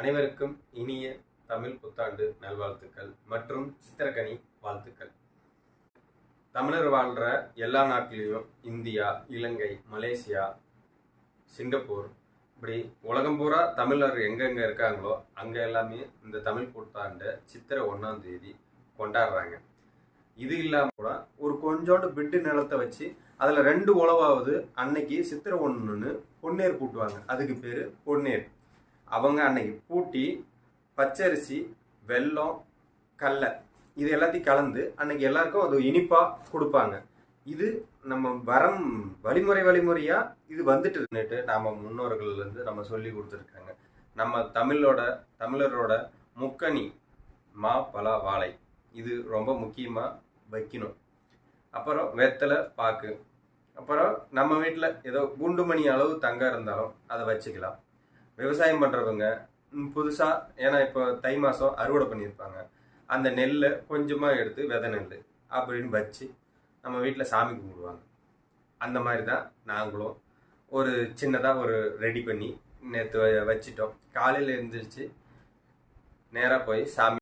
அனைவருக்கும் இனிய தமிழ் புத்தாண்டு நல்வாழ்த்துக்கள் மற்றும் சித்திரக்கனி வாழ்த்துக்கள். தமிழர் வாழ்கிற எல்லா நாட்டிலையும் இந்தியா இலங்கை மலேசியா சிங்கப்பூர் இப்படி உலகம் பூரா தமிழர் எங்கெங்கே இருக்காங்களோ அங்கே எல்லாமே இந்த தமிழ் புத்தாண்டை சித்திரை ஒன்றாம் தேதி கொண்டாடுறாங்க. இது இல்லாமல் கூட ஒரு கொஞ்சோண்டு பிட்டு நிலத்தை வச்சு அதில் ரெண்டு உழவாவது அன்னைக்கு சித்திரை ஒன்றுன்னு பொன்னேர் கூட்டுவாங்க. அதுக்கு பேர் பொன்னேர். அவங்க அன்னைக்கு பூட்டி பச்சரிசி வெல்லம் கடலை இது எல்லாத்தையும் கலந்து அன்னைக்கு எல்லாருக்கும் அது இனிப்பாக கொடுப்பாங்க. இது நம்ம வரம் வழிமுறை வழிமுறையாக இது வந்துட்டு இருந்துட்டு நாம் முன்னோர்கள்லேருந்து நம்ம சொல்லி கொடுத்துருக்காங்க. நம்ம தமிழோட தமிழரோட முக்கணி மா பலா வாழை. இது ரொம்ப முக்கியமாக வைக்கணும். அப்புறம் வெத்தலை பாக்கு. அப்புறம் நம்ம வீட்டில் ஏதோ குண்டு மணி அளவு தங்கம் இருந்தாலும் அதை வச்சுக்கலாம். விவசாயம் பண்ணுறவங்க புதுசாக ஏன்னா இப்போ தை மாதம் அறுவடை பண்ணியிருப்பாங்க. அந்த நெல்லை கொஞ்சமாக எடுத்து விதை நெல் அப்படின்னு வச்சு நம்ம வீட்டில் சாமி கும்பிடுவாங்க. அந்த மாதிரி தான் நாங்களும் ஒரு சின்னதாக ஒரு ரெடி பண்ணி நேற்று வச்சிட்டோம். காலையில் எழுந்திரிச்சு நேராக போய் சாமி